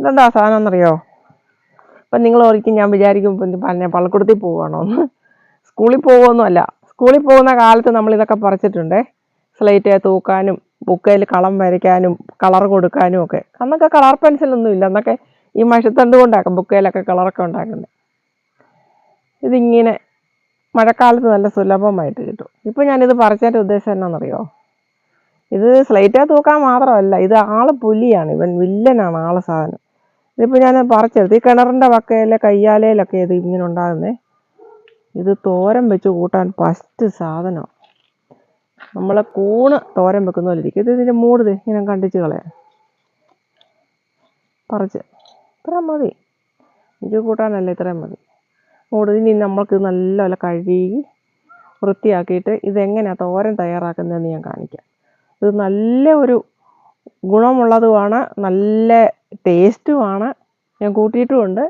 ഇതെന്താ സാധനം എന്നറിയോ അപ്പം നിങ്ങൾ ഓർക്കും ഞാൻ വിചാരിക്കും പിന്നെ പള്ളിക്കൂടത്തിൽ പോവുകയാണോ എന്ന് സ്കൂളിൽ പോകുമൊന്നുമല്ല സ്കൂളിൽ പോകുന്ന കാലത്ത് നമ്മൾ ഇതൊക്കെ പറിച്ചിട്ടുണ്ടേ. സ്ലേറ്റ് തൂക്കാനും ബുക്കയിൽ കളം വരയ്ക്കാനും കളർ കൊടുക്കാനും ഒക്കെ. അന്നൊക്കെ കളർ പെൻസിലൊന്നും ഇല്ല. അന്നൊക്കെ ഈ മഷത്തണ്ട് കൊണ്ടാക്കും. ബുക്കയിലൊക്കെ കളറൊക്കെ ഉണ്ടാക്കുന്നത് ഇതിങ്ങനെ മഴക്കാലത്ത് നല്ല സുലഭമായിട്ട് കിട്ടും. ഇപ്പം ഞാനിത് പറിച്ചതിന്റെ ഉദ്ദേശം എന്നാണെന്നറിയോ ഇത് സ്ലേറ്റേ തൂക്കാൻ മാത്രമല്ല. ഇത് ആൾ പുലിയാണ്. ഇവൻ വില്ലനാണ് ആൾ സാധനം. ഇതിപ്പോൾ ഞാൻ പറിച്ചെടുത്ത്. ഈ കിണറിന്റെ വക്കയിലെ കയ്യാലയിലൊക്കെ ഇത് ഇങ്ങനെ ഉണ്ടാകുന്നേ. ഇത് തോരൻ വെച്ച് കൂട്ടാൻ ഫസ്റ്റ് സാധനം. നമ്മളെ കൂണ് തോരൻ വെക്കുന്ന പോലെ ഇരിക്കും. ഇത് ഇതിന്റെ മൂട് ഇങ്ങനെ കണ്ടിച്ച് കളയാം. പറിച്ച്. ഇത്ര മതി. ഇത് കൂട്ടാനല്ല ഇത്രയും മതി. മൂട് ഇനി നമ്മൾക്ക് നല്ല നല്ലപോലെ കഴുകി വൃത്തിയാക്കിയിട്ട് ഇതെങ്ങനെയാണ് തോരൻ തയ്യാറാക്കുന്നതെന്ന് ഞാൻ കാണിക്കാം. ഇത് നല്ല ഒരു ഗുണമുള്ളതുമാണ്. നല്ല ടേസ്റ്റുമാണ്. ഞാൻ കൂട്ടിയിട്ടുമുണ്ട്.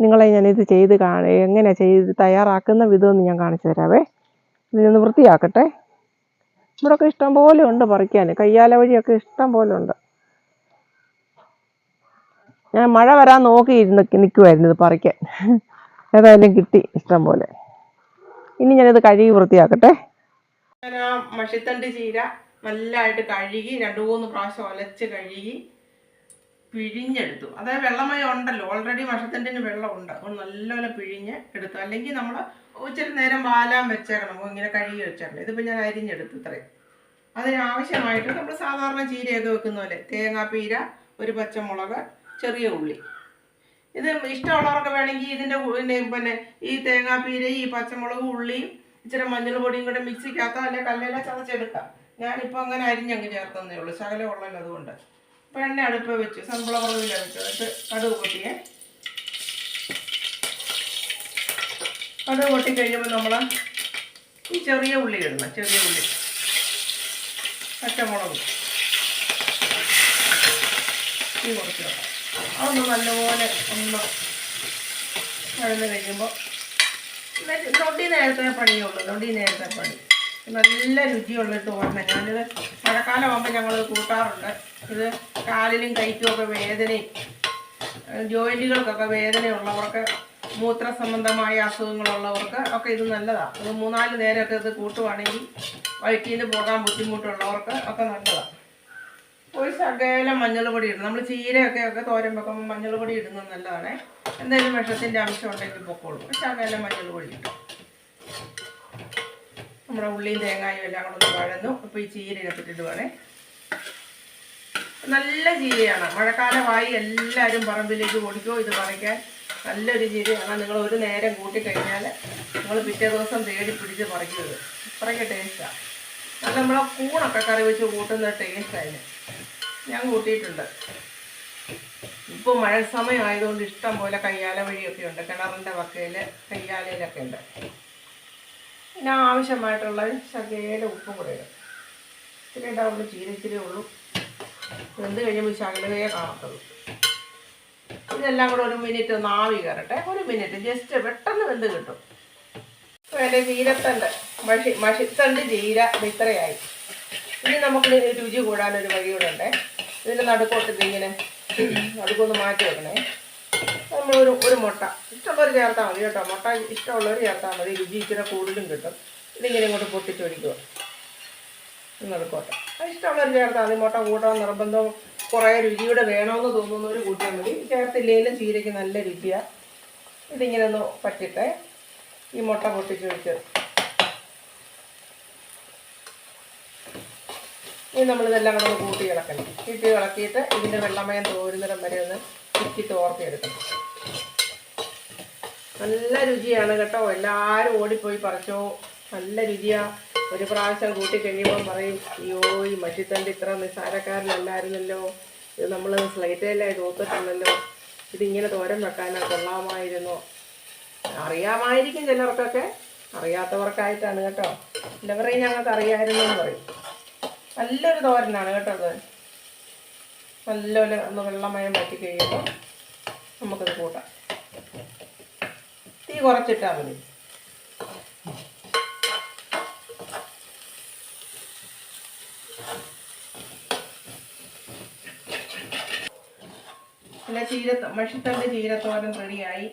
നിങ്ങളെ ഞാനിത് ചെയ്ത് കാണി എങ്ങനെ ചെയ്ത് തയ്യാറാക്കുന്ന വിധമെന്ന് ഞാൻ കാണിച്ചു തരാവേ. ഇതൊന്ന് വൃത്തിയാക്കട്ടെ. ഇവിടെയൊക്കെ ഇഷ്ടം പോലെ ഉണ്ട് പറിക്കാൻ. കയ്യാല വഴിയൊക്കെ ഇഷ്ടം പോലെ ഉണ്ട്. ഞാൻ മഴ വരാൻ നോക്കി ഇരുന്ന് നിൽക്കുമായിരുന്നു ഇത് പറിക്കാൻ. ഏതായാലും കിട്ടി ഇഷ്ടം പോലെ. ഇനി ഞാനിത് കഴുകി വൃത്തിയാക്കട്ടെ. മഷിത്തണ്ട് ചീര നല്ലതായിട്ട് കഴുകി രണ്ടു മൂന്ന് പ്രാവശ്യം ഒലച്ച് കഴുകി. പിഴിഞ്ഞെടുത്തു. അതായത് വെള്ളമയം ഉണ്ടല്ലോ ഓൾറെഡി മഷത്തണ്ടിന് വെള്ളമുണ്ട് അപ്പോൾ നല്ലപോലെ പിഴിഞ്ഞ് എടുത്തു. അല്ലെങ്കിൽ നമ്മൾ ഇച്ചിരി നേരം വാലാൻ വെച്ചേക്കണം. ഇങ്ങനെ കഴുകി വെച്ചേക്കണം. ഇതിപ്പോൾ ഞാൻ അരിഞ്ഞെടുത്തു ഇത്രയും. അതിനാവശ്യമായിട്ട് നമ്മൾ സാധാരണ ചീരയൊക്കെ വെക്കുന്ന പോലെ തേങ്ങാപ്പീര ഒരു പച്ചമുളക് ചെറിയ ഉള്ളി. ഇത് ഇഷ്ടമുള്ളവർക്ക് വേണമെങ്കിൽ ഇതിന്റെ പിന്നെ ഈ തേങ്ങാപ്പീര ഈ പച്ചമുളക് ഉള്ളിയും ഇച്ചിരി മഞ്ഞൾപൊടിയും കൂടെ മിക്സിക്കകത്തോ അല്ലെങ്കിൽ കല്ലില ചതച്ചെടുക്കാം. ഞാനിപ്പോൾ അങ്ങനെ അരിഞ്ഞങ്ങ് ചേർത്തന്നേ ഉള്ളൂ. ശകലം ഉള്ളല്ലോ അതുകൊണ്ട്. അപ്പോൾ എണ്ണ അടുപ്പ് വെച്ച്. സൺഫ്ലവർ ഓയിൽ വെച്ചു എന്നിട്ട് കടുക് പൊട്ടിയേ. കടുക് പൊട്ടി കഴിയുമ്പോൾ നമ്മൾ ഈ ചെറിയ ഉള്ളി ഇടണം. ചെറിയ ഉള്ളി. പച്ചമുളക്. ഈ കുറച്ച് അതൊന്ന് നല്ലപോലെ ഒന്ന് വഴന്ന് കഴിയുമ്പോൾ നൊടി നേരത്തെ പണിയുള്ളൂ നൊടി നേരത്തെ പണി. നല്ല രുചിയുള്ള തോരന ഞാനിത് മഴക്കാലം ആകുമ്പോൾ ഞങ്ങൾ കൂട്ടാറുണ്ട്. ഇത് കാലിലും കൈക്കും ഒക്കെ വേദനയും ജോയിന്റുകൾക്കൊക്കെ വേദനയുള്ളവർക്ക് മൂത്ര സംബന്ധമായ അസുഖങ്ങളുള്ളവർക്ക് ഒക്കെ ഇത് നല്ലതാണ് ഇത് മൂന്നാൽ നേരമൊക്കെ ഇത് കൂട്ടുവാണെങ്കിൽ വയറ്റിൽ നിന്ന് പോകാൻ ബുദ്ധിമുട്ടുള്ളവർക്ക് ഒക്കെ നല്ലതാണ് ഒരു ശകലം മഞ്ഞൾ പൊടി ഇടണം നമ്മൾ ചീരയൊക്കെ ഒക്കെ തോരൻ വെക്കുമ്പോൾ മഞ്ഞൾ പൊടി ഇടുന്നത് നല്ലതാണ്. എന്തെങ്കിലും വിഷത്തിന്റെ അംശം ഉണ്ടെങ്കിൽ പൊക്കോളൂ. ഒരു ശകലം മഞ്ഞൾ പൊടി ഇട്ടു നമ്മുടെ ഉള്ളിയും തേങ്ങായും എല്ലാം കൂടെ ഒന്ന് വഴന്നു. അപ്പോൾ ഈ ചീര ഇട്ടിട്ട് വേണേ. നല്ല ചീരയാണ്. മഴക്കാലമായി എല്ലാവരും പറമ്പിലേക്ക് ഓടിക്കോ ഇത് പറിക്കാൻ. നല്ലൊരു ചീരയാണ്. നിങ്ങൾ ഒരു നേരം കൂട്ടിക്കഴിഞ്ഞാൽ നിങ്ങൾ പിറ്റേ ദിവസം തേടി പിടിച്ച് പറിക്കുന്നത് അത്രയ്ക്ക് ടേസ്റ്റാണ് അത് നമ്മളെ കൂണൊക്കെ കറി വെച്ച് കൂട്ടുന്ന ടേസ്റ്റായി ഞാൻ കൂട്ടിയിട്ടുണ്ട്. ഇപ്പോൾ മഴ സമയമായതുകൊണ്ട് ഇഷ്ടം പോലെ കയ്യാല വഴിയൊക്കെ ഉണ്ട്. കിണറിന്റെ വക്കയിൽ കയ്യാലയിലൊക്കെ ഉണ്ട്. പിന്നെ ആവശ്യമായിട്ടുള്ള ശകേല ഉപ്പും കൂടെ ഇടും. ഇത്തിരി ഉണ്ടാവുള്ളൂ ചീര ഇച്ചിരി ഉള്ളൂ. വെന്ത് കഴിയുമ്പോൾ ശകലവേ കാണത്തുള്ളൂ. ഇതെല്ലാം കൂടെ ഒരു മിനിറ്റ് ഒന്ന് ആവി കയറട്ടെ. ഒരു മിനിറ്റ്. ജസ്റ്റ് പെട്ടെന്ന് വെന്ത് കിട്ടും. അപ്പോൾ എന്റെ ചീരത്തണ്ട്. മഷി മഷിത്തണ്ട് ചീര ഇത് ഇത്രയായി ഇനി നമുക്ക് രുചി കൂടാനൊരു വഴി കൂടെ ഉണ്ടേ. ഇതിന്റെ നടുക്കോട്ട് ഇങ്ങനെ നടുക്കൊന്ന് മാറ്റി വെക്കണേ. നമ്മളൊരു ഒരു മുട്ട. ഇഷ്ടമുള്ളവർ ചേർത്താൽ മതി കേട്ടോ. മുട്ട ഇഷ്ടമുള്ളവർ ചേർത്താൽ മതി. രുചി ഇച്ചിരി കൂടുതലും കിട്ടും. ഇതിങ്ങനെ ഇങ്ങോട്ട് പൊട്ടിച്ചൊഴിക്കുക. കോട്ട. അത് ഇഷ്ടമുള്ളവർ ചേർത്താൽ മതി. മുട്ട കൂട്ടാൻ നിർബന്ധം കുറേ രുചിയുടെ വേണമെന്ന് തോന്നുന്നവർ കൂട്ടിയാൽ മതി. ചേർത്തില്ലെങ്കിലും ചീരയ്ക്ക് നല്ല രുചിയാണ് ഇതിങ്ങനെ ഒന്ന് പറ്റിട്ടെ. ഈ മുട്ട പൊട്ടിച്ചൊഴിച്ച്. ഇനി നമ്മളിതെല്ലാം കൂടെ ഒന്ന് കൂട്ടി ഇളക്കണം. കൂട്ടി ഇളക്കിയിട്ട് ഇതിന്റെ വെള്ളമയം തോരുന്നിടം വരെ ഒന്ന് ചുറ്റി തോർത്തിയെടുക്കണം നല്ല രുചിയാണ് കേട്ടോ. എല്ലാവരും ഓടിപ്പോയി പറിച്ചോ. നല്ല രുചിയാ. ഒരു പ്രാവശ്യം കൂട്ടി കഴിയുമ്പോൾ പറയും അയ്യോ ഈ മഷിത്തണ്ട് ഇത്ര നിസ്സാരക്കാരനല്ലായിരുന്നല്ലോ. ഇത് നമ്മൾ സ്ലൈറ്റേലായി തോത്തിട്ടുണ്ടല്ലോ ഇതിങ്ങനെ തോരൻ വെക്കാനാ കൊള്ളാമായിരുന്നു. അറിയാമായിരിക്കും ചിലർക്കൊക്കെ. അറിയാത്തവർക്കായിട്ടാണ് കേട്ടോ. പറയും ഞങ്ങൾക്ക് അറിയാമായിരുന്നു എന്ന് പറയും. നല്ലൊരു തോരനാണ് കേട്ടോ അത്. നല്ലപോലെ ഒന്ന് വെള്ളമയം പറ്റി കഴിയുമ്പോൾ നമുക്കത് കൂട്ടാം. തീ കുറച്ചിട്ടാൽ മതി. പിന്നെ ചീര മഷിത്തണ്ട് ചീരത്തോരൻ റെഡിയായി.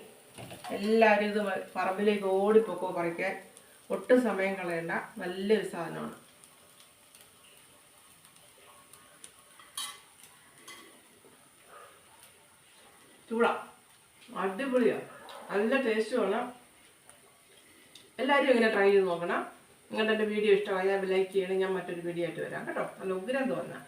എല്ലാവരും ഇത് പറമ്പിലേക്ക് ഓടിപ്പോക്കോ പറിക്കാൻ. ഒട്ടും സമയം കളയണ്ട. നല്ലൊരു സാധനമാണ്. ചൂട. അടിപൊളിയാണ് നല്ല ടേസ്റ്റുമാണ് എല്ലാവരും ഇങ്ങനെ ട്രൈ ചെയ്ത് നോക്കണം. നിങ്ങളുടെ എന്റെ വീഡിയോ ഇഷ്ടമായാൽ ലൈക്ക് ചെയ്യണം. ഞാൻ മറ്റൊരു വീഡിയോ ആയിട്ട് വരാം കേട്ടോ. നല്ല ഉഗ്രം തോന്നാം